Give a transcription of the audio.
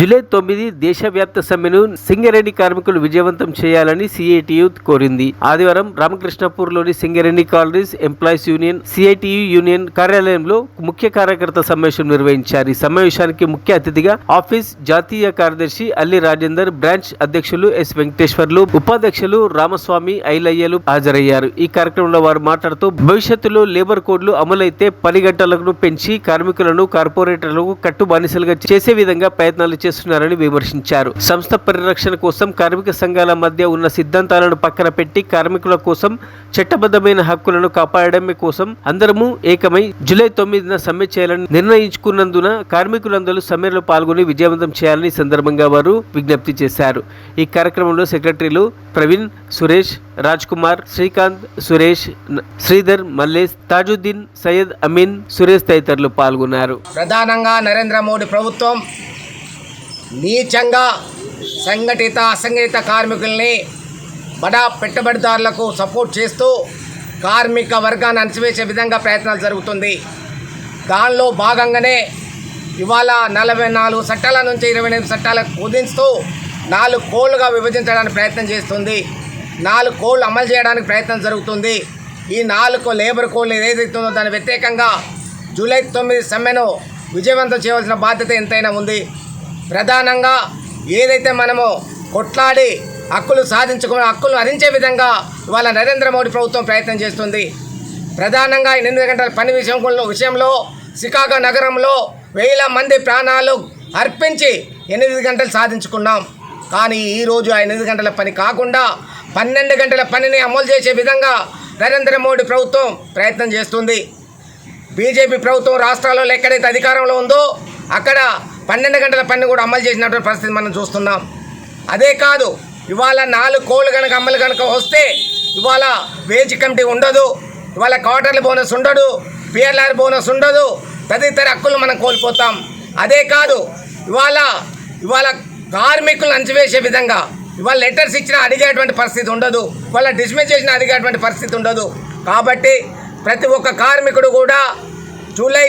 July తొమ్మిది దేశవ్యాప్త సమ్మెను సింగరేణి కార్మికులు విజయవంతం చేయాలని సిఐటియు కోరింది. ఆదివారం రామకృష్ణపూర్లోని Singareni colonies employees union CITU union కార్యాలయంలో ముఖ్య కార్యకర్త సమావేశం నిర్వహించారు. ఈ సమావేశానికి ముఖ్య అతిథిగా ఆఫీస్ జాతీయ కార్యదర్శి అల్లి రాజేందర్ బ్రాంచ్ అధ్యక్షులు ఎస్ వెంకటేశ్వర్లు ఉపాధ్యక్షులు రామస్వామి ఐలయ్యలు హాజరయ్యారు. ఈ కార్యక్రమంలో వారు మాట్లాడుతూ భవిష్యత్తులో లేబర్ కోడ్లు అమలైతే పని గంటలను పెంచి కార్మికులను కార్పొరేటర్లకు కట్టు బానిసలుగా చేసే విధంగా ప్రయత్నాలు చేస్తున్నారని విమర్శించారు. సంస్థ పరిరక్షణ కోసం కార్మిక సంఘాల మధ్య ఉన్న సిద్ధాంతాలను పక్కన పెట్టి కార్మికుల కోసం చట్టబద్ధమైన హక్కులను కాపాడమే కోసం అందరము ఏకమై జూలై తొమ్మిదిన సమ్మె చేయాలని నిర్ణయించుకున్నందున కార్మికులందరూ సమ్మెలో పాల్గొని విజయవంతం చేయాలని సందర్భంగా వారు విజ్ఞప్తి చేశారు. ఈ కార్యక్రమంలో సెక్రటరీలు ప్రవీణ్ సురేష్ రాజ్ కుమార్ శ్రీకాంత్ సురేష్ శ్రీధర్ మల్లేష్ తాజుద్దీన్ సయ్యద్ అమీన్ సురేష్ తదితరులు పాల్గొన్నారు. ప్రధానంగా నరేంద్ర మోడీ ప్రభుత్వం నీచంగా సంఘటిత అసంఘటిత కార్మికుల్ని బడా పెట్టుబడిదారులకు సపోర్ట్ చేస్తూ కార్మిక వర్గాన్ని అణచివేసే విధంగా ప్రయత్నాలు జరుగుతుంది. దానిలో భాగంగానే ఇవాళ నలభై నాలుగు చట్టాల నుంచి ఇరవై ఎనిమిది చట్టాలకు కుదించుతూ నాలుగు కోళ్ళుగా విభజించడానికి ప్రయత్నం చేస్తుంది. నాలుగు కోళ్ళు అమలు చేయడానికి ప్రయత్నం జరుగుతుంది. ఈ నాలుగు లేబర్ కోళ్ళు ఏదైతే ఉందో దాని వ్యతిరేకంగా జూలై తొమ్మిది సమ్మెను విజయవంతం చేయవలసిన బాధ్యత ఎంతైనా ఉంది. ప్రధానంగా ఏదైతే మనము కొట్లాడి హక్కులు సాధించుకున్న హక్కులు హరించే విధంగా ఇవాళ నరేంద్ర మోడీ ప్రభుత్వం ప్రయత్నం చేస్తుంది. ప్రధానంగా ఎనిమిది గంటల పని విషయంలో విషయంలో సికాగో నగరంలో వేల మంది ప్రాణాలు అర్పించి ఎనిమిది గంటలు సాధించుకున్నాం. కానీ ఈరోజు ఆ ఎనిమిది గంటల పని కాకుండా పన్నెండు గంటల పనిని అమలు చేసే విధంగా నరేంద్ర మోడీ ప్రభుత్వం ప్రయత్నం చేస్తుంది. బీజేపీ ప్రభుత్వం రాష్ట్రాలలో ఎక్కడైతే అధికారంలో ఉందో అక్కడ పన్నెండు గంటల పని కూడా అమలు చేసినటువంటి పరిస్థితి మనం చూస్తున్నాం. అదే కాదు ఇవాళ నాలుగు కోళ్ళు కనుక అమలు కనుక వస్తే ఇవాళ వేజ్ కమిటీ ఉండదు ఇవాళ క్వార్టర్లీ బోనస్ ఉండదు పిఎల్ఆర్ బోనస్ ఉండదు తదితర హక్కులు మనం కోల్పోతాం. అదే కాదు ఇవాళ ఇవాళ కార్మికులను అంచివేసే విధంగా ఇవాళ లెటర్స్ ఇచ్చినా అడిగేటువంటి పరిస్థితి ఉండదు ఇవాళ డిస్మిస్ చేసినా అడిగేటువంటి పరిస్థితి ఉండదు. కాబట్టి ప్రతి ఒక్క కార్మికుడు కూడా జూలై